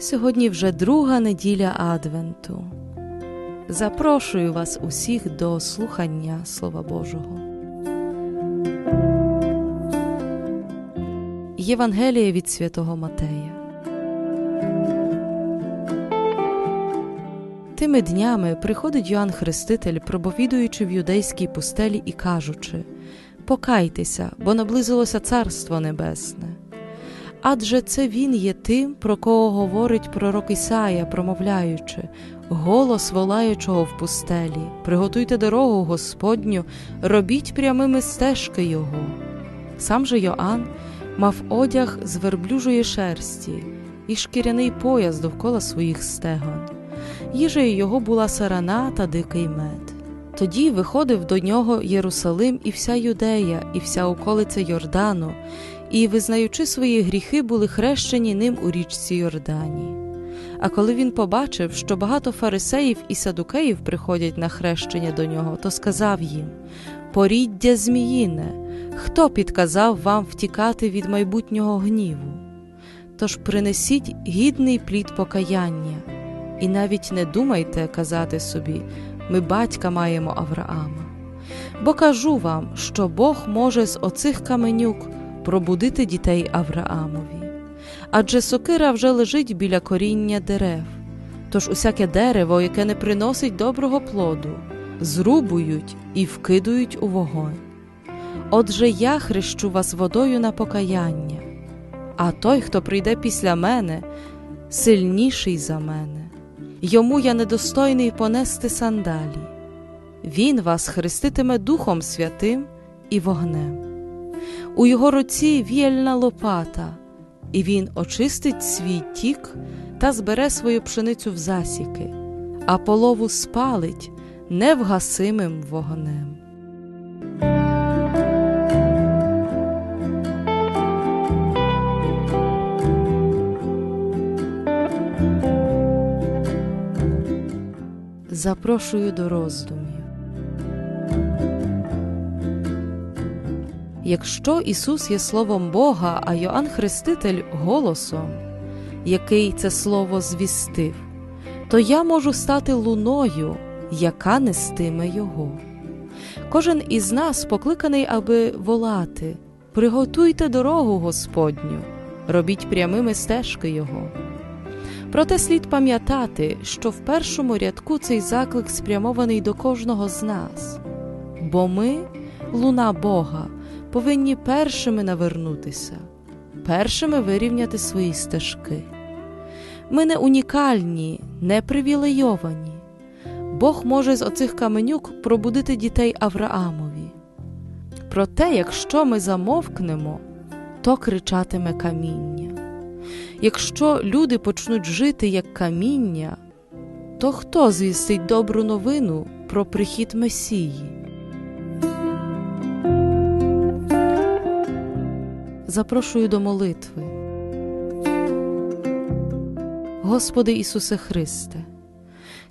Сьогодні вже друга неділя Адвенту. Запрошую вас усіх до слухання Слова Божого. Євангеліє від святого Матея. Тими днями приходить Йоанн Хреститель, проповідуючи в юдейській пустелі і кажучи: Покайтеся, бо наблизилося Царство Небесне. Адже це він є тим, про кого говорить пророк Ісая, промовляючи, голос волаючого в пустелі, приготуйте дорогу Господню, робіть прямими стежки Його. Сам же Йоанн мав одяг з верблюжої шерсті і шкіряний пояс довкола своїх стегон. Їжею його була сарана та дикий мед. Тоді виходив до нього Єрусалим і вся Юдея, і вся околиця Йордану, і, визнаючи свої гріхи, були хрещені ним у річці Йордані. А коли він побачив, що багато фарисеїв і садукеїв приходять на хрещення до нього, то сказав їм: Поріддя зміїне, хто підказав вам втікати від майбутнього гніву? Тож принесіть гідний плід покаяння, і навіть не думайте казати собі, ми батька маємо Авраама. Бо кажу вам, що Бог може з оцих каменюк пробудити дітей Авраамові. Адже сокира вже лежить біля коріння дерев, тож усяке дерево, яке не приносить доброго плоду, зрубують і вкидують у вогонь. Отже, я хрещу вас водою на покаяння, а той, хто прийде після мене, сильніший за мене. Йому я недостойний понести сандалі. Він вас хреститиме Духом Святим і вогнем. У його руці віяльна лопата, і він очистить свій тік та збере свою пшеницю в засіки, а полову спалить невгасимим вогнем. Запрошую до роздумів. Якщо Ісус є Словом Бога, а Йоанн Хреститель голосом, який це слово звістив, то я можу стати луною, яка нестиме Його. Кожен із нас покликаний, аби волати Приготуйте дорогу Господню, робіть прямими стежки Його. Проте слід пам'ятати, що в першому рядку цей заклик спрямований до кожного з нас, бо ми, луна Бога, повинні першими навернутися, першими вирівняти свої стежки. Ми не унікальні, не привілейовані. Бог може з оцих каменюк пробудити дітей Авраамові. Проте, якщо ми замовкнемо, то кричатиме каміння. Якщо люди почнуть жити як каміння, то хто звістить добру новину про прихід Месії? Запрошую до молитви. Господи Ісусе Христе,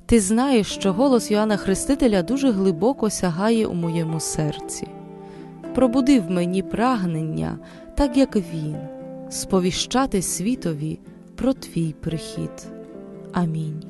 Ти знаєш, що голос Йоанна Хрестителя дуже глибоко сягає у моєму серці. Пробуди в мені прагнення, так як Він, сповіщати світові про Твій прихід. Амінь.